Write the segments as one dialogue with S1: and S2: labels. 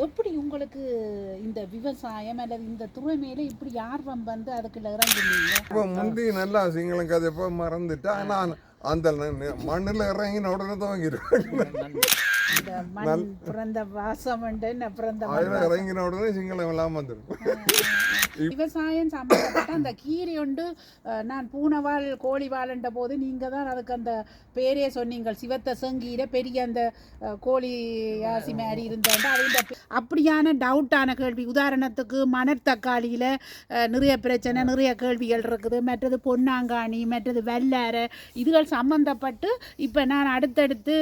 S1: எப்படி உங்களுக்கு இந்த விவசாயம் அல்லது இந்த துறை மேல இப்படி ஆர்வம் வந்து அதுக்குள்ள இறங்குனீங்க?
S2: இப்போ முந்தி நல்லா சிங்களம் கதை இப்போ மறந்துட்டா நான் அந்த மண்ணுல இறங்கின உடனே துவங்கிடுவேன்
S1: பிறந்த வாசம் பிறந்த
S2: இறங்கின உடனே சிங்களம் எல்லாம் வந்துடும்
S1: விவசாயம் சம்பந்தப்பட்ட அந்த கீரை ஒன்று நான் பூனவாள் கோழிவாள்ன்ற போது நீங்க தான் அதுக்கு அந்த பேரே சொன்னீங்க சிவத்த செங்கீரை பெரிய அந்த கோழி யாசி மாதிரி இருந்தேன் அவங்க அப்படியான டவுட்டான கேள்வி. உதாரணத்துக்கு மணத்தக்காளியில் நிறைய பிரச்சனை நிறைய கேள்விகள் இருக்குது. மற்றது பொன்னாங்காணி மற்றது வெள்ளாரை இதுகள் சம்பந்தப்பட்டு இப்போ நான் அடுத்தடுத்து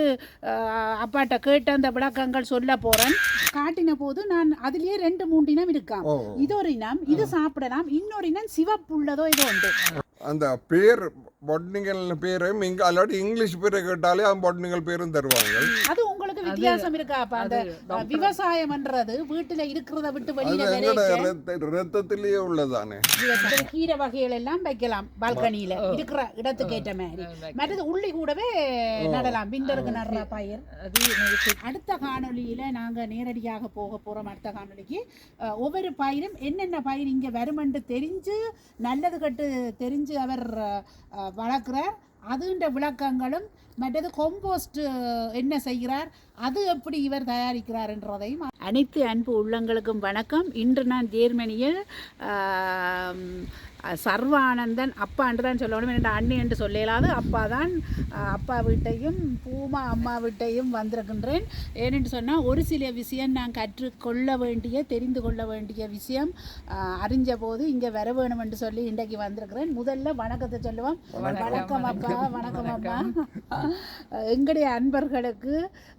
S1: அப்பாட்ட கேட்ட அந்த விளக்கங்கள் சொல்ல போகிறேன் காட்டின போது நான் அதுலேயே ரெண்டு மூன்று இனம் இருக்காம்.
S2: ஓ.
S1: இது ஒரு இனம். இது சாப்பிடலாம். இன்னொரு இனம் சிவப்புள்ளதோ ஏதோ உண்டு.
S2: அந்த பேர் பொட்னிகள் பேரும் இங்க அல்லாட்டி இங்கிலீஷ் பேரை கேட்டாலே அந்த பொட்னிகள் பேரும் தருவாங்க.
S1: அது உங்களுக்கு வித்தியாசம் இருக்கா? அப்ப அந்த அஹ், விவசாயம்ன்றது வீட்டுல இருக்கிறத விட்டு வெளியில
S2: ரத்தத்திலேயே உள்ளதானே?
S1: கீரை வகைகள் எல்லாம் வைக்கலாம் பால்கனியில. இருக்கிற இடத்துக்கு ஏற்ற மாதிரி. மற்றது உள்ளி கூடவே நடலாம். விண்டருக்கு நடுற பயிர் அடுத்த காணொளியில நாங்க நேரடியாக போக போறோம் அடுத்த காணொளிக்கு. அஹ், ஒவ்வொரு பயிரும் என்னென்ன பயிர் இங்க வருமென்று தெரிஞ்சு நல்லது கட்டு தெரிஞ்சு அவர் வளர்க்கிறார். அதுன்ற விளக்கங்களும் மற்றது கொம்போஸ்ட் என்ன செய்கிறார் அது எப்படி இவர் தயாரிக்கிறார் என்றதையும் அனைத்து அன்பு உள்ளங்களுக்கும் வணக்கம். இன்று நான் ஜேர்மனியில் சர்வானந்தன் அப்பா என்று தான் சொல்லணும். என்ற அண்ணி என்று சொல்ல இயலாது அப்பா தான் அப்பா வீட்டையும் பூமா அம்மா வீட்டையும் வந்திருக்கின்றேன். ஏனென்று சொன்னால் ஒரு சில விஷயம் நான் கற்றுக்கொள்ள வேண்டிய தெரிந்து கொள்ள வேண்டிய விஷயம் அறிஞ்ச போது இங்கே வர வேணும் என்று சொல்லி இன்றைக்கு வந்திருக்கிறேன். முதல்ல வணக்கத்தை சொல்லுவோம். வணக்கம். அப்பா வணக்கம். அம்மா. எங்களுடைய அன்பர்களுக்கு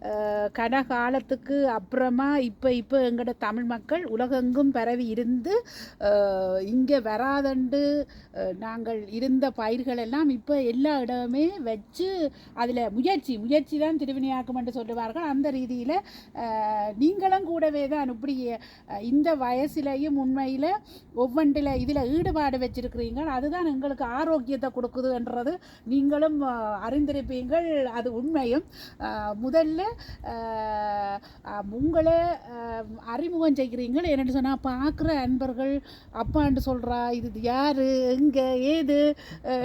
S1: அஹ், கனகாலத்துக்கு அப்புறமா இப்போ இப்போ எங்களோட தமிழ் மக்கள் உலகெங்கும் பரவி இருந்து இங்கே வராதண்டு அதாவது நாங்கள் இருந்த பயிர்கள் எல்லாம் இப்போ எல்லா இடமே வச்சு அதில் முயற்சி முயற்சி தான் திருவினையாக்கும் என்று சொல்லுவார்கள். அந்த ரீதியில் நீங்களும் கூடவே தான் இப்படி இந்த வயசுலையும் உண்மையில் ஒவ்வொன்றில் இதில் ஈடுபாடு வச்சுருக்கிறீங்க. அதுதான் எங்களுக்கு ஆரோக்கியத்தை கொடுக்குதுன்றது நீங்களும் அறிந்திருப்பீங்கள் அது உண்மையும். முதல்ல உங்களை அறிமுகம் செய்கிறீங்கள் என்னென்னு சொன்னால் பார்க்குற அன்பர்கள் அப்பான்னு சொல்கிறா இது யார் எங்கே ஏது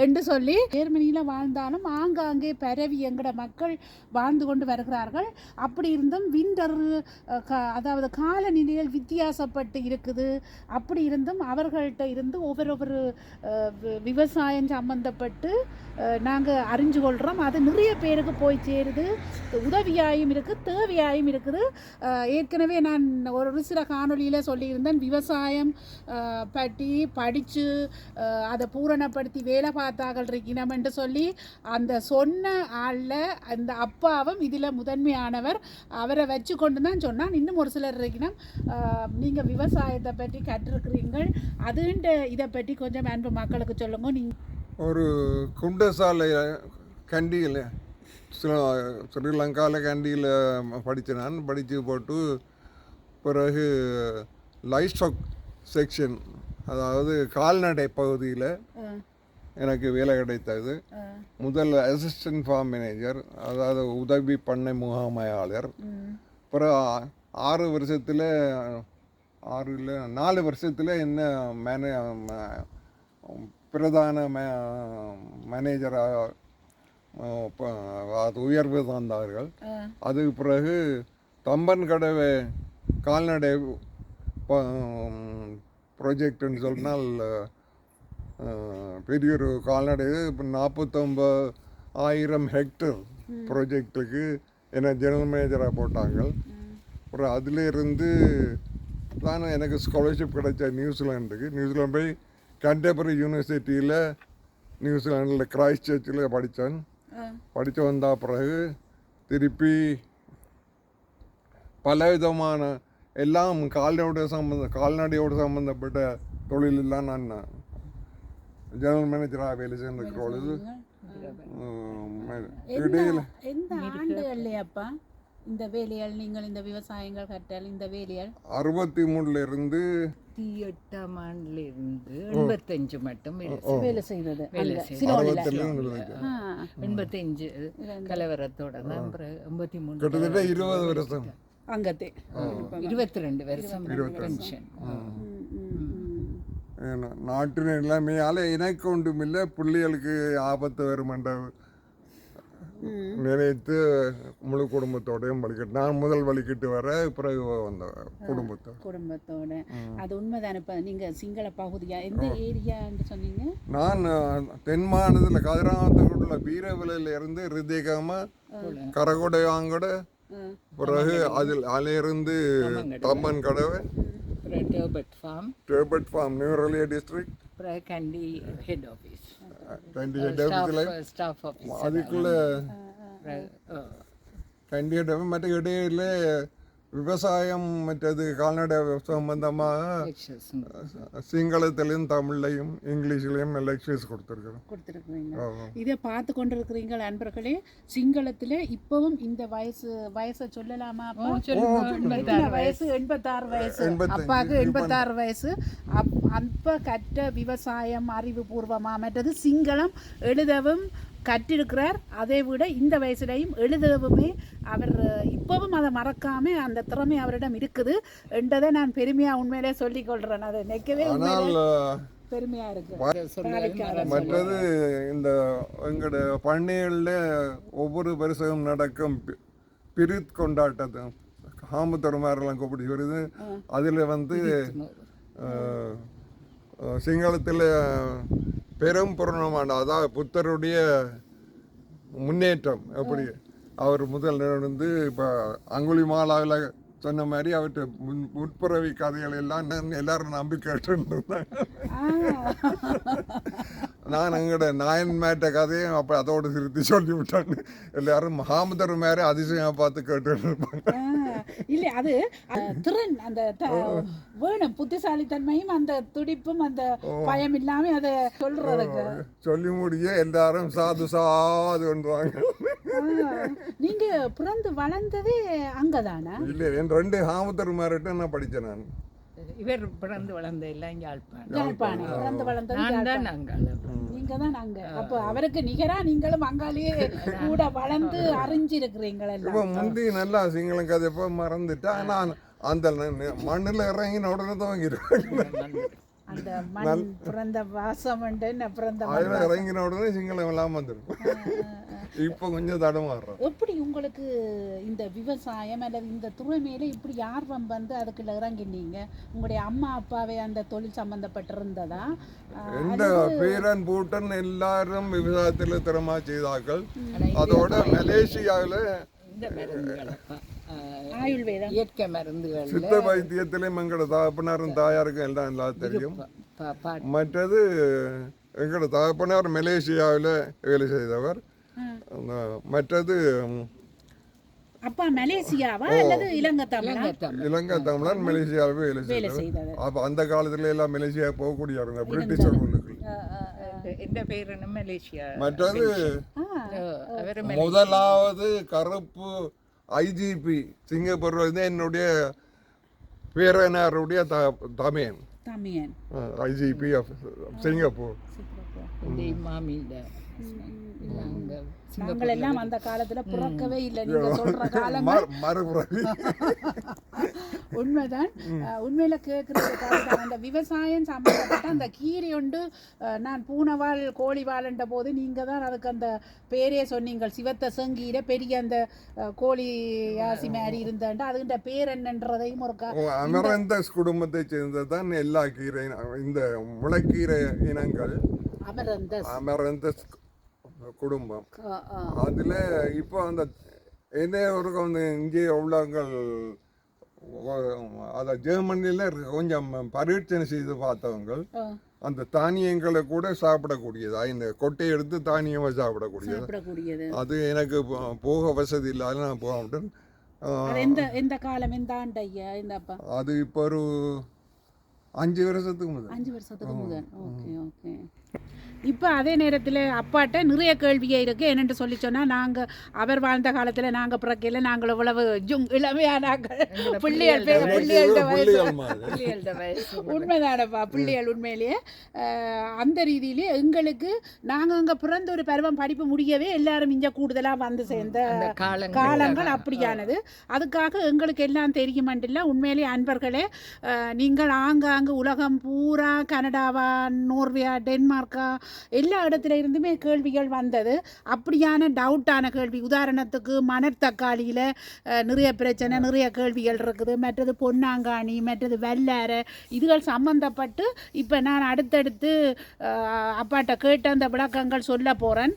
S1: என்று சொல்லி ஜெர்மனியில் வாழ்ந்தாலும் ஆங்காங்கே பரவி எங்கட மக்கள் வாழ்ந்து கொண்டு வருகிறார்கள். அப்படி இருந்தும் விண்டர் அதாவது காலநிலையில் வித்தியாசப்பட்டு இருக்குது. அப்படி இருந்தும் அவர்கள்ட்ட இருந்து ஒவ்வொரு ஒவ்வொரு விவசாயம் சம்பந்தப்பட்டு நாங்கள் அறிஞ்சு கொள்கிறோம் அது நிறைய பேருக்கு போய் சேருது. உதவியாயும் இருக்குது தேவையாயும் இருக்குது. ஏற்கனவே நான் ஒரு சில காணொளியில் சொல்லியிருந்தேன். விவசாயம் பற்றி படித்து அதை பூரணப்படுத்தி வேலை பார்த்தார்கள் இருக்கணும் என்று சொல்லி அந்த சொன்ன ஆளில் அந்த அப்பாவும் இதில் முதன்மையானவர். அவரை வச்சு கொண்டு தான் சொன்னால் இன்னும் ஒரு சிலர் இருக்கணும். நீங்கள் விவசாயத்தை பற்றி கற்றிருக்கிறீங்கள் அதுன்ற இதை பற்றி கொஞ்சம் அன்பு மக்களுக்கு சொல்லுங்க. நீங்கள்
S2: ஒரு குண்டசாலை கண்டியில் ஸ்ரீலங்காவில் கண்டியில் படித்தேன் நான் படித்து போட்டு பிறகு லைஃப் ஸ்டாக் செக்ஷன் அதாவது கால்நடை பகுதியில் எனக்கு வேலை கிடைத்தது. முதல் அசிஸ்டன்ட் ஃபார்ம் மேனேஜர் அதாவது உதவி பண்ணை முகாமையாளர். அப்புறம் ஆறு வருஷத்தில் ஆறு இல்லை நாலு வருஷத்தில் என்ன மேனே பிரதான மே மேனேஜராக அது உயர்வு தந்தார்கள். அதுக்கு பிறகு தம்பன் கடவை கால்நடை ப்ராஜெக்ட்னு சொன்னால் பெரிய ஒரு கால்நடை. இப்போ நாற்பத்தொம்பது ஆயிரம் ஹெக்டர் ப்ராஜெக்ட்டுக்கு என்னை ஜெனரல் மேனேஜராக போட்டாங்க. அப்புறம் அதிலிருந்து தான் எனக்கு ஸ்காலர்ஷிப் கிடைச்ச நியூசிலாண்டுக்கு நியூசிலாந்து போய் கண்டெபரி யூனிவர்சிட்டியில் நியூசிலாண்டில் கிரைஸ்ட் சர்ச்சில் படித்தேன் படித்து வந்த பிறகு திருப்பி பல விதமான எல்லாம் கால்நடையோட சம்பந்த கால்நடையோடு சம்பந்தப்பட்ட தொழிலெல்லாம் நான் ஜெனரல் மேனேஜராக வேலை செஞ்சிருக்கிற பொழுது இடையில
S1: எந்த ஆண்டுகள்லையாப்பா இந்த வேலைகள் நீங்கள் இந்த விவசாயங்கள் கற்றல் இந்த வேலைகள்
S2: அறுபத்தி மூணுல இருந்து
S3: இருபத்தி எட்டாம் ஆண்டுல இருந்து எண்பத்தஞ்சு மட்டும் வேலை
S1: செய்தது
S3: எண்பத்தஞ்சு கலவரத்தோட தான் எண்பத்தி மூணு
S2: கிட்டத்தட்ட இருபது வருஷம்.
S1: அங்கத்தே.
S3: இருபத்தி ரெண்டு வருஷம். பென்ஷன்
S1: ம், ம், ம்.
S2: ஏன்னா, நாட்டு நிலைமையால எனக்கு ஒன்றுமில்லை பிள்ளைகளுக்கு ஆபத்து வருமென்ற
S1: ம்.
S2: நினைத்து முழு குடும்பத்தோடையும் வலிக்கிட்டு நான் முதல் வலிக்கிட்டு வர பிறகு வந்த குடும்பத்தோட.
S1: குடும்பத்தோட அது உண்மைதானே இப்ப நீங்க சிங்கள பகுதியா? எந்த ஏரியான்னு சொன்னீங்க?
S2: நான் தென் மாநிலத்தில் கதிராமத்துக்குள்ள வீரவிலையில இருந்து ரிதிகமா கரகொடை வாங்கட
S1: ஆ.
S2: பிறகு அதில் அதிலிருந்து தம்மன் கடவை
S3: டேர்பட் farm.
S2: டேபட் farm Nuwara Eliya district.
S3: Kandy head office.
S2: ரெண்டு டேபத்தில்
S3: ஸ்டாஃப் ஆஃபீஸ்.
S2: அதுக்குள்ள மற்ற இடையில விவசாயம் மற்றது கால்நடை சம்பந்தமாக சிங்களத்திலையும் தமிழ்லையும் இங்கிலீஷ்லையும் லெக்சர்ஸ் கொடுத்துருக்குறோம்.
S1: கொடுத்துருக்குறீங்க. இதை பார்த்து கொண்டிருக்கிறீங்க நண்பர்களே சிங்களத்துல இப்பவும் இந்த வயசு வயசை சொல்லலாமா வயசு? எண்பத்தாறு வயசு. அப்பாவுக்கு எண்பத்தாறு வயசு. அப் அப்ப கற்ற விவசாயம் அறிவுபூர்வமா. மற்றது சிங்களம் எழுதவும் கற்றிருக்கிறார். அதை விட இந்த வயசுலையும் எழுதவுமே அவர் இப்பவும் அதை மறக்காம அந்த திறமை அவரிடம் இருக்குது என்றதை நான் பெருமையா உண்மையிலே சொல்லிக் கொள்றேன். அதை நினைக்கவே
S2: ஆனால்
S1: பெருமையா இருக்கு.
S2: மற்றது இந்த எங்களோட பண்ணைகளில் ஒவ்வொரு வருஷமும் நடக்கும் பி- பிரித் கொண்டாட்டத்தை ஹாமத்தொரு மாதிரிலாம் கூப்பிட்டு வருது அதில் வந்து சிங்களத்தில் பெரும் பூர்ணமான அதாவது புத்தருடைய முன்னேற்றம் எப்படி? அவர் முதல் வந்து இப்போ அங்குலி மாலாவில் சொன்ன மாதிரி அவர்கிட்ட முன் முற்புறவி கதைகள் எல்லாம் நான் எல்லாரும் நம்பி கேட்டுருந்தாங்க நான் எங்களோட நாயன் மேட்ட கதையும் அப்போ அதோட திருத்தி சொல்லி விட்டான்னு எல்லாரும் மகாமதர் மேலே அதிசயம் பார்த்து
S1: ஆ, இல்லை அது திறன் அந்த வேணும் புத்திசாலித்தன்மையும் அந்த துடிப்பும் அந்த பயம் இல்லாம அதை சொல்றதுக்கு.
S2: சொல்லி முடிய எல்லாரும் சாது சாதுன்றாங்க
S1: ஆ, நீங்க பிறந்து வளர்ந்ததே அங்கதானா?
S2: இல்லை என் ரெண்டு ஹாமத்தர் மேரிட்ட நான் படித்தேன் நான்.
S3: இவர் பிறந்து வளர்ந்த எல்லாம் யாழ்ப்பாணம்.
S1: யாழ்ப்பாணம். பிறந்து வளர்ந்தது
S3: நான் தான் அங்காள
S1: நீங்க தான் அங்க அப்ப அவருக்கு நிகரா நீங்களும் அங்காலேயே கூட வளர்ந்து அறிஞ்சிருக்கிறீங்கள்
S2: இப்போ முந்தி நல்லா சிங்களம் கதை இப்போ மறந்துட்டா நான் அந்த மண்ணில் இறங்கின உடனே துவங்கிடுவேன்.
S1: அந்த மண் பிறந்த வாசம் பிறந்த
S2: அதில் இறங்கின உடனே சிங்களம் எல்லாம் வந்துடும் இப்போ கொஞ்சம் தடமாறுறோம்
S1: எப்படி உங்களுக்கு இந்த விவசாயம் அல்லது இந்த துறை மேல இப்படி ஆர்வம் வந்து அதுக்குள்ள இறங்கினீங்க உங்களுடைய அம்மா அப்பாவே அந்த தொழில் சம்பந்தப்பட்டிருந்ததா? ஆஹ்,
S2: எந்த பேரன் பூட்டன் எல்லாரும் விவசாயத்தில் திறமா செய்தார்கள். அதோட மலேசியாவில்
S3: இந்த இயற்கை மருந்துகள்
S2: சித்த வைத்தியத்திலையும் எங்களோட தகப்பனாரும் தாயாருக்கும் எல்லாம் எல்லாம் தெரியும். மற்றது எங்களோட தகப்பனார் மலேசியாவில் வேலை செய்தவர். மற்றது ம்,
S1: அப்பா மலேசியாவா அல்லது இலங்கை தமிழா?
S3: இலங்கை
S2: இலங்கை தமிழர் மலேசியாவில் வேலை செய்தவர். அப்போ அந்த காலத்துல எல்லாம் மலேசியா போகக்கூடியவங்க பிரிட்டிஷ்
S3: பேர் என்ன மலேசியா?
S2: மற்றது முதலாவது கருப்பு ஐஜிபி சிங்கப்பூர் வந்து என்னுடைய பேரனாருடைய த தமையன்
S1: தமியன்
S2: ஐஜிபி ஆஃப் சிங்கப்பூர்.
S3: நாங்க
S1: நாங்கள் எல்லாம் அந்த காலத்துல பிறக்கவே இல்லை. நீங்க சொல்ற
S2: மறுபுறவி
S1: உண்மைதான். உண்மையில கேட்கறது அந்த விவசாயம் சம்பந்தப்பட்ட அந்த கீரை உண்டு நான் பூனைவாள் கோழிவாள்ன்ற போது நீங்க தான் அதுக்கு அந்த பேரே சொன்னீங்க சிவத்த செங்கீரை பெரிய அந்த கோழி யாசி மாதிரி இருந்தாண்டு அதுகிட்ட பேர் என்னன்றதையும் ஒரு கா-
S2: அமரந்தஸ் குடும்பத்தை சேர்ந்தது தான் எல்லா கீரை இந்த முளைக்கீரை இனங்கள்.
S1: அமரந்த
S2: அமரந்தஸ் குடும்பம். அதில் இப்போ அந்த என்ன ஒரு வந்து இங்கே உள்ளவங்கள் அதை ஜெர்மனியில் கொஞ்சம் பரீட்சை செய்து பார்த்தவங்க
S1: அஹ்,
S2: அந்த தானியங்களை கூட சாப்பிடக்கூடியது. இந்த கொட்டை எடுத்து தானியமாக சாப்பிடக்கூடியது. அது எனக்கு போக வசதி இல்லாத நான் போக மாட்டேன்.
S1: அது
S2: இப்போ ஒரு அஞ்சு வருஷத்துக்கு முதல்.
S1: அஞ்சு வருஷத்துக்கு முதல். Okay okay. இப்போ அதே நேரத்தில் அப்பாட்ட நிறைய கேள்வியே இருக்குது என்னென்று சொல்லி சொன்னால் நாங்கள் அவர் வாழ்ந்த காலத்தில் நாங்கள் பிறக்கையில் நாங்கள் இவ்வளவு ஜுங் இளமையானாக்கள் பிள்ளைகள் பே- பிள்ளைகளோட வயசு.
S2: புள்ளிகள்
S3: பிள்ளைகளோட வயசு.
S1: உண்மைதானப்பா பிள்ளைகள் உண்மையிலேயே. அந்த ரீதியிலே எங்களுக்கு நாங்கள் அங்கே பிறந்த ஒரு பருவம் படிப்பு முடியவே எல்லாரும் இங்கே கூடுதலாக வந்து சேர்ந்த
S3: அந்த காலங்கள்.
S1: காலங்கள் அப்படியானது. அதுக்காக எங்களுக்கு எல்லாம் தெரியுமென்றில்ல உண்மையிலேயே அன்பர்களே நீங்கள் ஆங்காங்கு உலகம் பூரா கனடாவா நோர்வியா டென்மார்க்கா எல்லா இடத்துல இருந்துமே கேள்விகள் வந்தது. அப்படியான டவுட்டான கேள்வி. உதாரணத்துக்கு மணத்தக்காளியில் நிறைய பிரச்சனை நிறைய கேள்விகள் இருக்குது. மற்றது பொன்னாங்காணி மற்றது வெள்ளார. இதுகள் சம்மந்தப்பட்டு இப்போ நான் அடுத்தடுத்து அப்பாட்ட கேட்ட அந்த விளக்கங்கள் சொல்ல போகிறேன்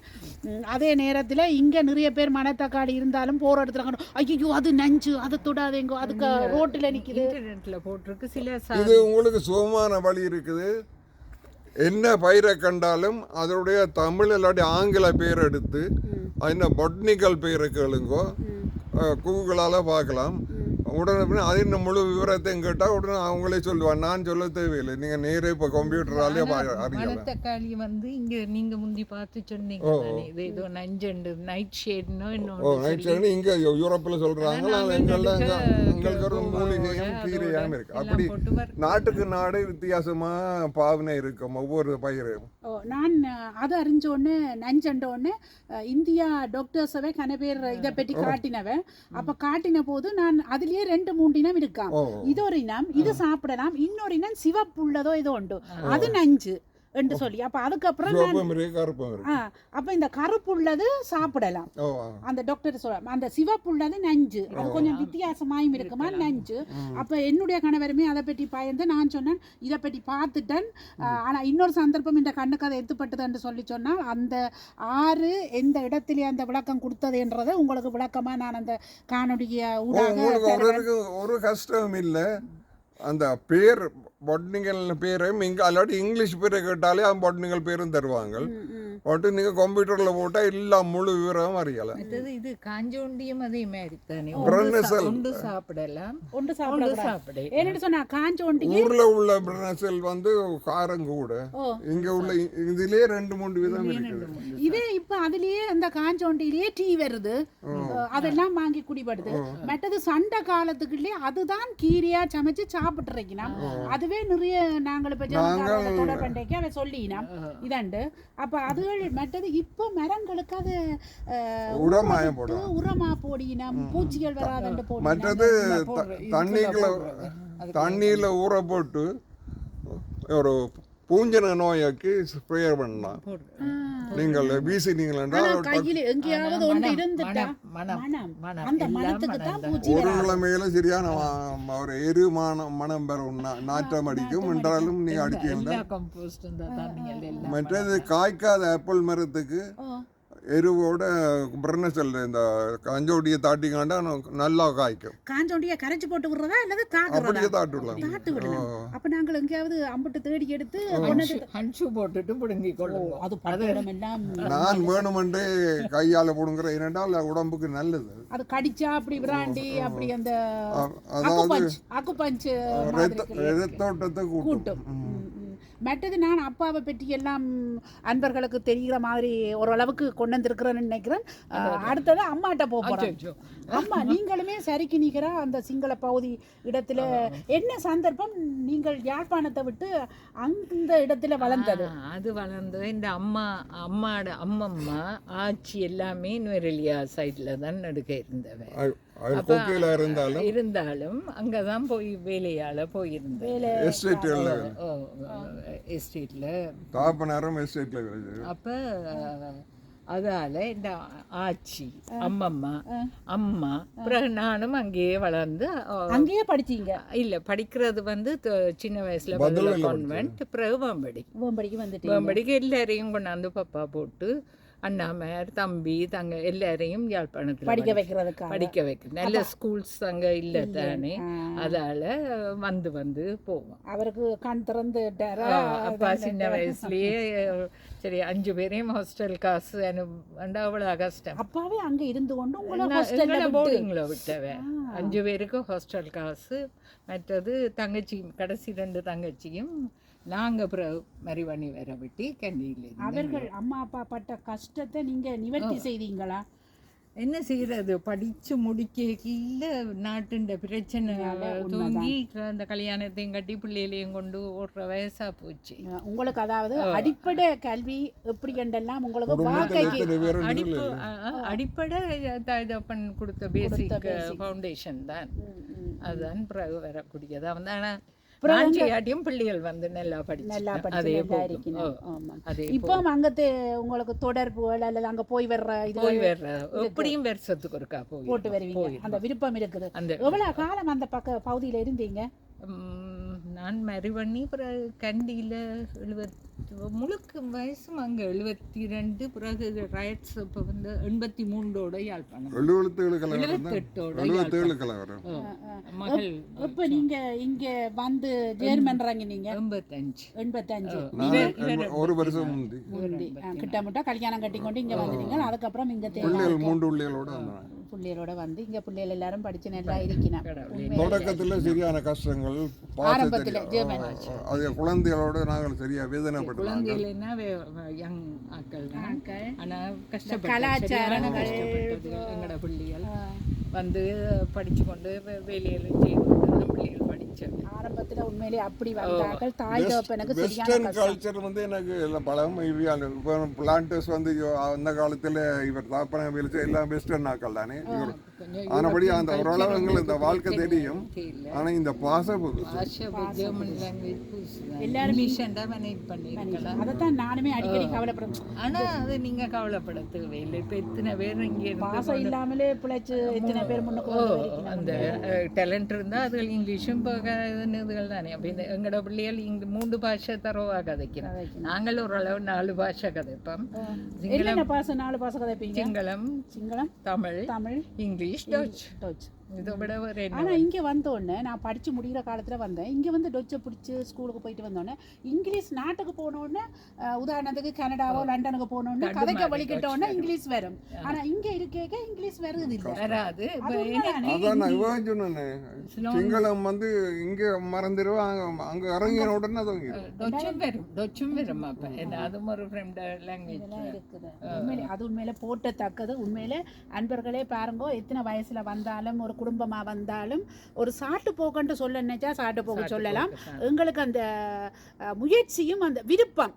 S1: அதே நேரத்தில் இங்கே நிறைய பேர் மணத்தக்காளி இருந்தாலும் போகிற இடத்துல கண்டு, ஐயோ அது நஞ்சு அதை தொடாதேங்கோ அதுக்கு ரோட்டில் நிற்கிது
S3: போட்டிருக்கு. சில
S2: இது உங்களுக்கு சுகமான வழி இருக்குது. என்ன பயிரை கண்டாலும் அதனுடைய தமிழ் இல்லாட்டி ஆங்கில பேர் எடுத்து என்ன பொட்னிக்கல் பேரை கேளுங்கோ. கூகுளால் பார்க்கலாம். உடனே அதின் முழு விவரத்தையும் கேட்டால் உடனே அவங்களே சொல்லுவாங்க. நான் சொல்ல தேவையில்லை. நீங்கள் நேரே இப்போ கம்ப்யூட்டராலே அறியலாம்
S3: மணத்தக்காளி வந்து இங்க நீங்க முந்தி பார்த்து சொன்னீங்க. இது ஏதோ நஞ்சண்டு நைட் ஷேட்னோ
S2: ஓ நைட் சைடு இங்கே யூரோப்பில் சொல்கிறாங்க எங்களில் எங்களுக்கு ஒரு மூலிகையும் கீரையாகவும் இருக்குது அப்படி நாட்டுக்கு நாடு வித்தியாசமாக பாவனை இருக்கும். ஒவ்வொரு பயிரும்.
S1: ஓ, நான் அது அறிஞ்சோன்னு நஞ்சண்டோன்னு இந்தியா டாக்டர்ஸவே கன பேர் இதை பற்றி காட்டினவன். அப்போ காட்டின போது நான் அதுலயே ரெண்டு மூன்று இனம் இருக்காம் இது ஒரு இனம் இது சாப்பிடலாம் இன்னொரு இனம் சிவப்புள்ளதோ ஏதோ உண்டு. அது நஞ்சு. என்று சொல்லி. அப்போ அதுக்கப்புறம் அப்போ இந்த கருப்புள்ளது சாப்பிடலாம்.
S2: ஓ
S1: அந்த டாக்டர் சொல்ல அந்த சிவப்புள்ளது நஞ்சு. அது கொஞ்சம் வித்தியாசமாயும் இருக்குமா? நஞ்சு. அப்போ என்னுடைய கணவருமே அதை பற்றி பயந்து நான் சொன்னேன் இதை பற்றி பார்த்துட்டேன். ஆனால் இன்னொரு சந்தர்ப்பம் இந்த கண்ணுக்கு அதை எத்துப்பட்டதுன்னு சொல்லி சொன்னால் அந்த ஆறு எந்த இடத்துல அந்த விளக்கம் கொடுத்ததுன்றதை உங்களுக்கு விளக்கமாக நான் அந்த காணொலிய
S2: ஒரு கஷ்டம் இல்லை. அந்த பேர் பொட்னிக்கல் பேரையும் இங்கே அல்லாட்டி இங்கிலீஷ் பேரை கேட்டாலே அந்த பொட்னிக்கல் பேரும் தருவாங்க. போட்டு நீங்கள் கம்ப்யூட்டரில் போட்டால் எல்லா முழு விவரமும் அறியலாம்.
S3: அடுத்தது இது காஞ்சோண்டியும் அதே மாதிரி தானே. ஒன்று சாப்பிடலாம்
S1: ஒன்று சாப்பிட
S3: சாப்பிட.
S1: என்னட்டு சொன்னா காஞ்சோண்டிக்கு
S2: ஊரில் உள்ள பிரனசல் வந்து காரம் கூட. இங்கே உள்ள இதுலயே ரெண்டு மூணு விதம் இருக்குது.
S1: இதே இப்ப அதுலயே அந்த காஞ்சோண்டிலேயே டீ வருது. அதெல்லாம் வாங்கி குடிபடுது. மற்றது சண்டை காலத்துக்குள்ளே அதுதான் கீரையா சமைச்சு சாப்பிட்டுருக்கணும் அதுவே நிறைய நாங்கள் இப்ப தொடர்பண்டைக்கு அவ சொல்லினோம். இதாண்டு. அப்ப அதுகள் மற்றது இப்ப மரங்களுக்கு அது
S2: உரமாயம்
S1: உரம் கொடுத்து உரமா போடினோம் பூச்சிகள் வராதண்டு போடினோம்
S2: மற்றது தண்ணிக்குள்ள தண்ணியில் ஊற போட்டு ஒரு பூஞ்சன நோய்க்கு ஸ்ப்ரே பண்ணலாம். நீங்கள் வீசினீங்களா.
S1: பூச்சி
S2: ஒரு கிழமையில சரியான ஒரு எரு மனம் மனம் பெறும். நாற்றம் அடிக்கும் என்றாலும் நீ
S3: எல்லாம்
S2: மற்றது காய்க்காத ஆப்பிள் மரத்துக்கு எருவோட பிரனசல் இந்த கஞ்சோடியை தாட்டிக்காண்டா நல்லா காய்க்கும்.
S1: காஞ்சோண்டிய கரைச்சு போட்டு விடுறதா? அல்லது
S2: அப்படியே தாட்டி விடலாம்.
S1: தாட்டு விடலாம். அப்ப நாங்கள் எங்கேயாவது அம்புட்டு தேடி எடுத்து
S3: ஹன்ஷு போட்டுட்டு பிடுங்கி
S1: ஓ,
S3: கொள்ளுங்க.
S1: அது பத்திரம் எல்லாம்
S2: நான் வேணுமென்றே கையால் பிடுங்குற ஏனென்றால் உடம்புக்கு நல்லது.
S1: அது கடிச்சா அப்படி விராண்டி அப்படி அந்த
S2: அதாவது ரத்த ரத்தோட்டத்தை கூட்டும்.
S1: மற்றது நான் அப்பாவை பற்றி எல்லாம் அன்பர்களுக்கு தெரிகிற மாதிரி ஓரளவுக்கு கொண்டு வந்திருக்கிறேன்னு நினைக்கிறேன். அடுத்தது அம்மாட்ட போக போகிறேன். அம்மா நீங்களுமே சரிக்கு நிற்கிறா அந்த சிங்கள பகுதி இடத்துல என்ன சந்தர்ப்பம்? நீங்கள் யாழ்ப்பாணத்தை விட்டு அந்த இடத்துல வளர்ந்தது?
S3: அது வளர்ந்தது. இந்த அம்மா அம்மாட அம்மம்மா ஆச்சி எல்லாமே நுவரெலியா சைட்ல தான் நடுக்க இருந்தவ.
S2: அது கொக்கையில் இருந்தாலும்
S3: இருந்தாலும் அங்கதான் போய் வேலையால போயிருந்தேன்.
S2: எஸ்டேட்டுகளில்
S3: எஸ்டேட்ல
S2: தாப்பனாரம் எஸ்டேட்டில்
S3: அப்ப அதால இந்த ஆச்சி அம்மம்மா அம்மா பிறகு நானும் அங்கேயே வளர்ந்து
S1: அங்கேயே படிச்சீங்க?
S3: இல்ல படிக்கிறது வந்து சின்ன வயசுல பதில கான்வென்ட் பிறகு வேம்படி.
S1: வேம்படிக்கு வந்துட்டீங்க.
S3: வேம்படிக்கு எல்லாரையும் கொண்டாந்து பப்பா போட்டு அண்ணாமையார் தம்பி தங்க எல்லாரையும் யாழ்ப்பாணத்தில்
S1: படிக்க வைக்கிறதுக்காக.
S3: படிக்க வைக்க. நல்ல ஸ்கூல்ஸ் அங்க இல்ல தானே. அதால வந்து வந்து போவோம்.
S1: அவருக்கு கண் திறந்து
S3: அப்பா சின்ன வயசுலயே சரி அஞ்சு பேரையும் ஹாஸ்டல் காசு அனுப்ப அவ்வளவு கஷ்டம்.
S1: அப்பாவே அங்க இருந்து கொண்டு
S3: போர்டிங்ல விட்டவன் அஞ்சு பேருக்கு ஹாஸ்டல் காசு. மற்றது தங்கச்சி கடைசி ரெண்டு தங்கச்சியும் நாங்கள் பிறகு மறிவணி வர விட்டு கண்டியில்
S1: அவர்கள் அம்மா அப்பா பட்ட கஷ்டத்தை நீங்க நிவர்த்தி செய்தீங்களா?
S3: என்ன செய்யறது படிச்சு முடிக்கல நாட்டுண்ட பிரச்சனை தூங்கி அந்த கல்யாணத்தையும் கட்டி பிள்ளைகளையும் கொண்டு ஓடுற வயசா போச்சு.
S1: உங்களுக்கு அதாவது அடிப்படை கல்வி எப்படி என்றெல்லாம் உங்களுக்கு வாழ்க்கைக்கு
S3: அடிப்பு அடிப்படை தகப்பன் கொடுத்த பேசிக் ஃபவுண்டேஷன் தான். அதுதான் பிறகு வரக்கூடியதா. வந்து ஆனா நான் செய்யாட்டியும் பிள்ளைகள் வந்து நல்லா படிச்சு
S1: நல்லா படிச்சு நல்லா. இருக்கணும். இப்போ அங்கத்து உங்களுக்கு தொடர்புகள் அல்லது அங்க போய் வர்ற இது
S3: போய் வர்ற எப்படியும் வருஷத்துக்கு ஒருக்கா போய்
S1: போட்டு வருவீங்க. அந்த விருப்பம் இருக்குது.
S3: அந்த
S1: எவ்வளவு காலம் அந்த பக்க பகுதியில இருந்தீங்க?
S3: நான் மறி பண்ணி பிறகு கண்டியில் எழுபத்தி முழுக்க வயசும் அங்கே எழுபத்தி ரெண்டு பிறகு ரயட்ஸ் இப்போ வந்து எண்பத்தி மூன்றோட யாழ்ப்பாணம். எழுபத்தெட்டோட மகள்
S1: இப்ப நீங்க இங்க வந்து ஜேர்மன் நீங்க
S3: எண்பத்தஞ்சு.
S1: எண்பத்தஞ்சு.
S2: ஒரு வருஷம்
S1: கிட்டமுட்ட கல்யாணம் கட்டி கொண்டு இங்க வந்துட்டீங்க அதுக்கப்புறம் இங்க
S2: மூன்று பிள்ளைகளோட
S1: வந்து இங்க பிள்ளைகள் எல்லாரும் படிச்சு நல்லா இருக்கணும்
S2: தொடக்கத்துல சரியான கஷ்டங்கள்
S1: ஆரம்பத்துல
S2: அது குழந்தைகளோட நாங்கள் சரியா வேதனைப்பட்டோம்
S3: குழந்தைகள்னா யங் ஆக்கள் ஆனால் கஷ்டப்பட்டு
S1: கலாச்சாரங்கள்
S3: எங்களோட பிள்ளைகள். வந்து படிச்சு கொண்டு வேலையெல்லாம் செய்து கொண்டு பிள்ளைகள்.
S1: ஆரம்பத்துல உண்மையிலே அப்படி வந்தார்கள். தாய் தகப்பனுக்கு சரியான
S2: வெஸ்டர்ன் கல்ச்சர் வந்து எனக்கு எல்லாம் பழம் இப்போ பிளான்டர்ஸ் வந்து அந்த காலத்துல இவர் தாப்பன வெளிச்சம் எல்லாம் வெஸ்டர்ன் ஆக்கள் தானே இவர் ஆனபடி அந்த ஓரளவு எங்களுக்கு இந்த வாழ்க்கை தெரியும். ஆனா இந்த பாச
S1: அதைத்தான் நானுமே அடிக்கடி கவலைப்படுறேன்
S3: ஆனா அது நீங்க கவலைப்பட தேவையில்லை இப்ப எத்தனை பேர் இங்க இருந்து
S1: பாசம் இல்லாமலே பிழைச்சு எத்தனை பேர் முன்னுக்கு
S3: அந்த டேலண்ட் இருந்தால் அதுகள் இங்கிலீஷும் இதுகள் தானே. அப்போ இந்த எங்களோட பிள்ளைகள் இங்க மூன்று பாஷை தரவாக கதைக்கிறோம் நாங்கள் ஓரளவு நாலு பாஷை கதைப்போம்.
S1: என்னென்ன பாசம் நாலு பாசம் கதைப்பீங்க?
S3: Sinhala
S1: Sinhala
S3: Tamil
S1: Tamil
S3: English ist
S1: Deutsch. Deutsch.
S3: இதை விட ஒரு என்ன
S1: ஆனா இங்க வந்த உடனே நான் படிச்சு முடிகிற காலத்துல வந்தேன். இங்க வந்து டொச்சை பிடிச்சி ஸ்கூலுக்கு போயிட்டு வந்தோடனே இங்கிலீஷ் நாட்டுக்கு போன உடனே அஹ், உதாரணத்துக்கு கனடாவோ லண்டனுக்கு போன உடனே கதைக்க வலிக்கிட்ட உடனே இங்கிலீஷ் வரும். ஆனா இங்க இருக்கேக்க இங்கிலீஷ் வருது இல்ல.
S3: வராது.
S2: அதான் நான் சொன்னேன். சிங்களம் வந்து இங்க மறந்துடுவா அங்க இறங்கின உடனே அது.
S3: டொச்சும் வரும். டொச்சும் வரும் அப்போ. என்ன அதுவும் ஒரு ஃப்ரெண்ட் லாங்குவேஜ்
S1: இருக்குது. உண்மையிலே அது உண்மையில போட்டத்தக்கது. உண்மையில அன்பர்களே பாருங்க எத்தனை வயசுல வந்தாலும் ஒரு குடும்பமா வந்தாலும் ஒரு சாட்டு போக்குன்ட்டு சொல்ல நினைச்சா சாட்டு போக்கு சொல்லலாம். எங்களுக்கு அந்த முயற்சியும் அந்த விருப்பம்.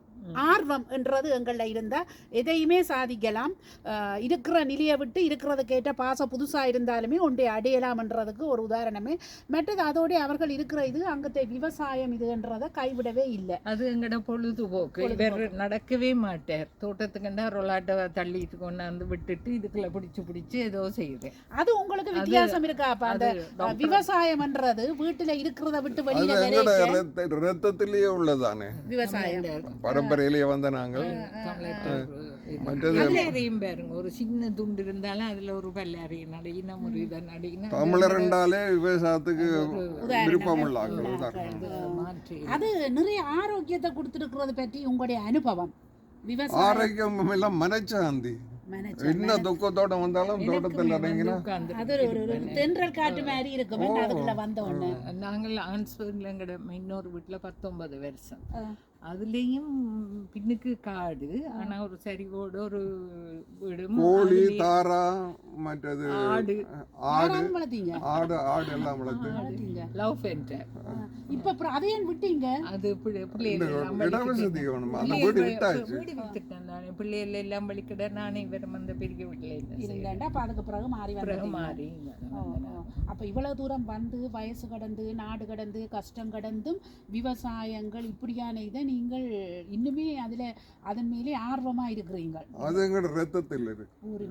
S1: ஆர்வம் என்றது எங்களில் இருந்தால் எதையுமே சாதிக்கலாம். இருக்கிற நிலையை விட்டு இருக்கிறத கேட்ட பாசம் புதுசாக இருந்தாலுமே ஒன்றை அடையலாம்ன்றதுக்கு ஒரு உதாரணமே. மற்றது அதோட அவர்கள் இருக்கிற இது அங்கத்தை விவசாயம் இதுன்றதை கைவிடவே இல்லை.
S3: அது எங்கட பொழுதுபோக்கு. இவர் நடக்கவே மாட்டார். தோட்டத்துக்குண்டா ரொலாட்டை தள்ளிட்டு கொண்டாந்து விட்டுட்டு இதுக்குள்ள பிடிச்சு பிடிச்சு ஏதோ செய்யுது.
S1: அது உங்களுக்கு வித்தியாசம் இருக்கா? அப்ப அந்த விவசாயம்ன்றது வீட்டுல இருக்கிறத விட்டு வெளியில
S2: ரத்தத்திலேயே உள்ளதானே?
S1: விவசாயம்.
S2: பரம்பரையிலேயே வந்த நாங்கள்.
S3: ஒரு சின்ன துண்டு இருந்தாலும் அதுல ஒரு பல்லாரி நடையின ஒரு இதை நடையின
S2: தமிழர் என்றாலே விவசாயத்துக்கு விருப்பம் உள்ள ஆட்கள் தான்
S3: மாற்றி.
S1: அது நிறைய ஆரோக்கியத்தை கொடுத்துருக்கிறது பற்றி உங்களுடைய அனுபவம்.
S2: ஆரோக்கியம் எல்லாம் மனச்சாந்தி.
S1: மனசு
S2: என்ன துக்கத்தோட வந்தாலும் தோட்டத்தில் இறங்கினா
S1: அது ஒரு தென்றல் காட்டு மாதிரி இருக்கும். அதுக்குள்ள வந்த உடனே.
S3: நாங்கள் ஆன்ஸ்பர்ல எங்கட இன்னொரு வீட்டுல பத்தொன்பது வருஷம். அதுலேயும் பின்னுக்கு காடு. ஆனா ஒரு சரிவோட ஒரு வீடும்
S2: கோழி தாரா மற்றது
S3: ஆடு.
S2: ஆடு ஆடு ஆடு எல்லாம் வளர்த்து.
S1: வளர்த்தீங்க
S3: லவ்
S1: ஆ. இப்ப அப்புறம் அதை ஏன் விட்டீங்க?
S3: அது
S2: இடவசதி வேணும்? அந்த வீடு விட்டாச்சு
S3: வீடு வித்துட்டேன் நானே. பிள்ளைகள் எல்லாம் வலிக்கிட நானே இவரும் அந்த பெரிய வீட்டில் இருந்தேன்
S1: இருந்தாண்டா அப்ப அதுக்கு பிறகு மாறி
S3: பிறகு
S1: வந்து
S3: மாறி
S1: அப்ப இவ்வளவு தூரம் வந்து வயசு கடந்து நாடு கடந்து கஷ்டம் கடந்தும் விவசாயங்கள் இப்படியான இதை நீங்கள் இன்னுமே அதுல அதன் மேலே ஆர்வமா இருக்கிறீங்க
S2: அது எங்கட ரத்தத்தில் இருக்கு. ஒரு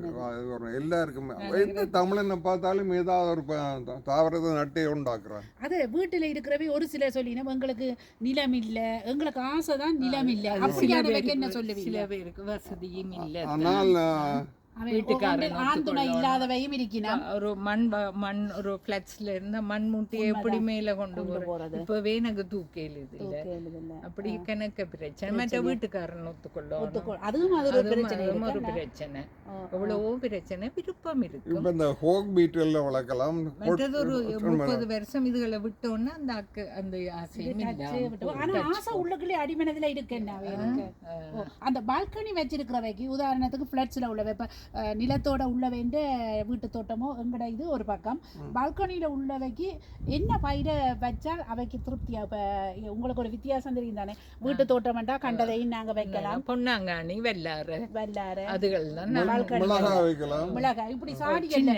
S2: எல்லாருக்குமே எந்த தமிழனை பார்த்தாலும் ஏதாவது ஒரு தாவரத்தை நட்டை உண்டாக்குறான்.
S1: அது வீட்டுல இருக்கிறவே ஒரு சிலர் சொல்லினோம் எங்களுக்கு நிலம் இல்ல எங்களுக்கு ஆசை தான் நிலம் இல்ல. அப்படியானவைக்கு என்ன
S3: சில
S1: சொல்லுவீங்க?
S3: பேருக்கு வசதியும் இல்லை
S2: ஆனால்
S1: இல்லாதவையும் இருக்கினான்.
S3: ஒரு மண் மண் ஒரு ஃபிளட்ஸ்ல இருந்த மண் மூட்டையை எப்படி மேல கொண்டு போறது. இப்பவே எனக்கு தூக்கல் இது இல்ல. அப்படி கணக்க பிரச்சனை. மற்ற வீட்டுக்காரன் ஒத்துக்கொள்ளும்.
S1: அதுவும் ஒரு பிரச்சனை
S3: எவ்வளவோ பிரச்சனை விருப்பம் இருக்கு
S2: இப்போ இந்த ஹோக் பீட்டல்ல வளர்க்கலாம்.
S3: மற்றது ஒரு முப்பது வருஷம் இதுகளை விட்டோன்னா அந்த அக்கு அந்த ஆசையும்
S1: ஆனா ஆசை உள்ளுக்குள்ளே அடிமனதுல இருக்கு என்ன அந்த பால்கனி வச்சிருக்கிறவைக்கு உதாரணத்துக்கு ஃபிளட்ஸ்ல உள்ளவை. இப்ப நிலத்தோட உள்ளவைன்ற வீட்டு தோட்டமோ எங்கட இது ஒரு பக்கம். பால்கனியில உள்ளவைக்கு என்ன பயிரை வச்சால் அவைக்கு திருப்தியா இப்ப உங்களுக்கு ஒரு வித்தியாசம் தெரியும் தானே? வீட்டு தோட்டம்ண்டா கண்டதையும் நாங்க வைக்கலாம்.
S3: பொன்னாங்காணி வெள்ளாறு.
S1: வெள்ளார
S3: அதுகள் தான் நான்
S1: பால்கனி
S2: மிளகாய் வைக்கலாம்.
S1: மிளகாய் இப்படி சாடிகள்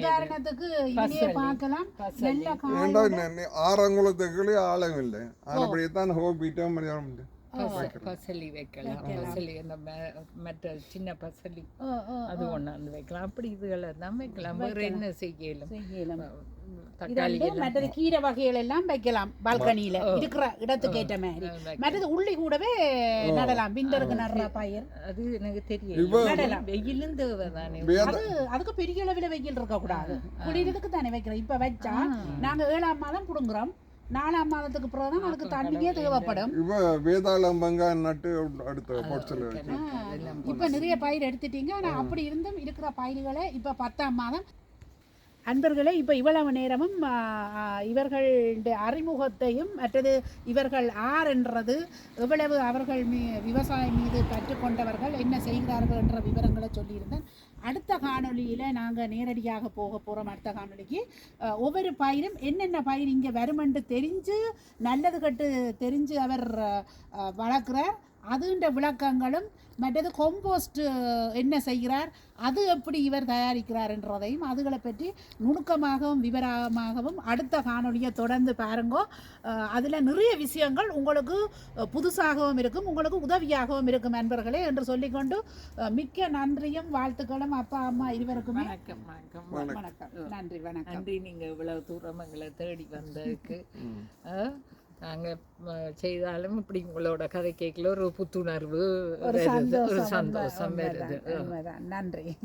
S1: உதாரணத்துக்கு இங்கே பார்க்கலாம். நல்ல
S2: ஆறங்குளத்துக்குள்ளே ஆழம் இல்லை. அதுபடியே தான்
S3: பசலி வைக்கலாம். பசலி அந்த மற்ற சின்ன பசலி. அது ஒண்ணாந்து வைக்கலாம். அப்படி இதுகளை தான் வைக்கலாம். வேற என்ன செய்யலும்?
S1: மற்றது கீரை வகைகள் எல்லாம் வைக்கலாம். பால்கனியில இருக்கிற இடத்துக்கு ஏற்ற மாதிரி. மற்றது உள்ளி கூடவே நடலாம். விண்டருக்கு நடுற பயிர்.
S3: அது எனக்கு தெரியும் வெயிலும் தேவை தானே
S1: அது அதுக்கு பெரிய அளவில் வெயில் இருக்க கூடாது குளிரதுக்கு தானே வைக்கிறோம். இப்ப வச்சா நாங்க ஏழாம் மாதம் புடுங்குறோம். நாலாம் மாதத்துக்கு பிறகு தான் அதுக்கு தண்ணியே தேவைப்படும்.
S2: இப்போ வேதாளம் வெங்காயம் நட்டு அடுத்த பொடிச்சல்
S1: இப்ப நிறைய பயிர் எடுத்துட்டீங்க. ஆனா அப்படி இருந்தும் இருக்கிற பயிர்களை இப்ப பத்தாம் மாதம். அன்பர்களே இப்போ இவ்வளவு நேரமும் இவர்களுடைய அறிமுகத்தையும் மற்றது இவர்கள் ஆர் என்றது எவ்வளவு அவர்கள் மீ விவசாயம் மீது கற்றுக்கொண்டவர்கள் என்ன செய்கிறார்கள் என்ற விவரங்களை சொல்லியிருந்தேன். அடுத்த காணொளியில் நாங்கள் நேரடியாக போக போகிறோம் அடுத்த காணொலிக்கு ஒவ்வொரு பயிரும் என்னென்ன பயிர் இங்கே வருமென்று தெரிஞ்சு நல்லது கட்டு தெரிஞ்சு அவர் வளர்க்குறார். அதுன்ற விளக்கங்களும் மற்றது கொம்போஸ்ட் என்ன செய்கிறார்? அது எப்படி இவர் தயாரிக்கிறார் என்றதையும் அதுகளை பற்றி நுணுக்கமாகவும் விவரமாகவும் அடுத்த காணொளியை தொடர்ந்து பாருங்கோ. அதில் நிறைய விஷயங்கள் உங்களுக்கு புதுசாகவும் இருக்கும் உங்களுக்கு உதவியாகவும் இருக்கும் நண்பர்களே என்று சொல்லிக்கொண்டு மிக்க நன்றியும் வாழ்த்துக்களும் அப்பா அம்மா இருவருக்குமே.
S3: வணக்கம் வணக்கம்.
S1: வணக்கம். நன்றி வணக்கம்.
S3: நன்றி நீங்க இவ்வளவு தூரம் எங்களை தேடி வந்ததுக்கு. ஆ, நாங்க ம, செய்தாலும் இப்படி உங்களோட கதை கேட்கல. ஒரு புத்துணர்வு
S1: ஒரு சந்தோஷம்.
S3: வருது.
S1: நன்றி.